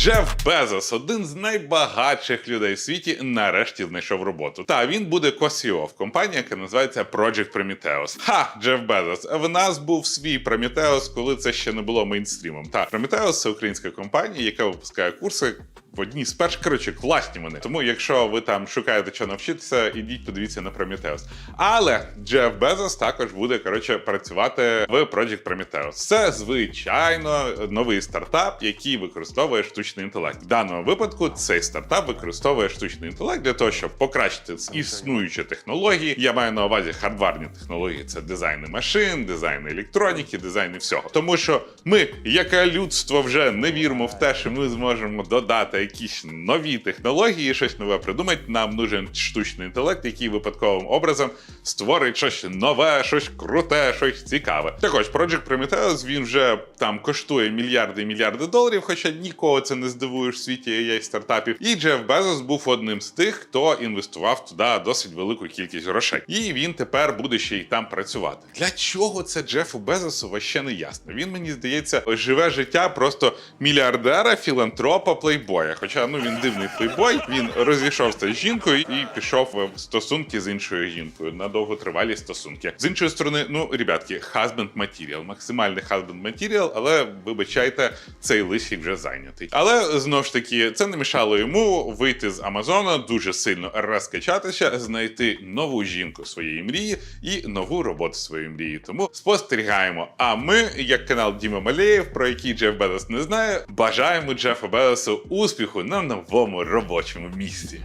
Джеф Безос, один з найбагатших людей в світі, нарешті знайшов роботу. Та він буде косіо в компанії, яка називається Project Prometheus. Ха, Джеф Безос. В нас був свій Prometheus, коли це ще не було мейнстрімом. Та Prometheus – це українська компанія, яка випускає курси. В одній з перших, коротше, класні вони. Тому, якщо ви там шукаєте чого навчитися, ідіть подивіться на Prometheus. Але Джеф Безос також буде коротше працювати в Project Prometheus. Це звичайно новий стартап, який використовує штучний інтелект. В даному випадку цей стартап використовує штучний інтелект для того, щоб покращити існуючі технології. Я маю на увазі хардварні технології. Це дизайни машин, дизайни електроніки, дизайни всього. Тому що ми, яке людство, вже не віримо в те, що ми зможемо додати якісь нові технології, щось нове придумати. Нам нужен штучний інтелект, який випадковим образом створить щось нове, щось круте, щось цікаве. Також Project Prometheus, він вже там коштує мільярди і мільярди доларів, хоча нікого це не здивуєш в світі AI стартапів. І Джеф Безос був одним з тих, хто інвестував туди досить велику кількість грошей. І він тепер буде ще й там працювати. Для чого це Джефу Безосу вообще не ясно. Він мені здається, живе життя просто мільярдера, філантропа, плейбоя. Хоча ну він дивний плейбой, він розійшовся з жінкою і пішов в стосунки з іншою жінкою на довготривалі стосунки. З іншої сторони, ну ребятки, husband material, максимальний husband material, але вибачайте, цей лисик вже зайнятий. Але знову ж таки, це не мішало йому вийти з Амазона, дуже сильно розкачатися, знайти нову жінку своєї мрії і нову роботу своєї мрії. Тому спостерігаємо. А ми, як канал Діма Малеєв, про який Джеф Безос не знає, бажаємо Джефу Безосу успіху на новому робочому місці.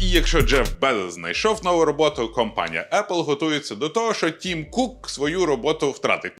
І якщо Джеф Безос знайшов нову роботу, компанія Apple готується до того, що Тім Кук свою роботу втратить.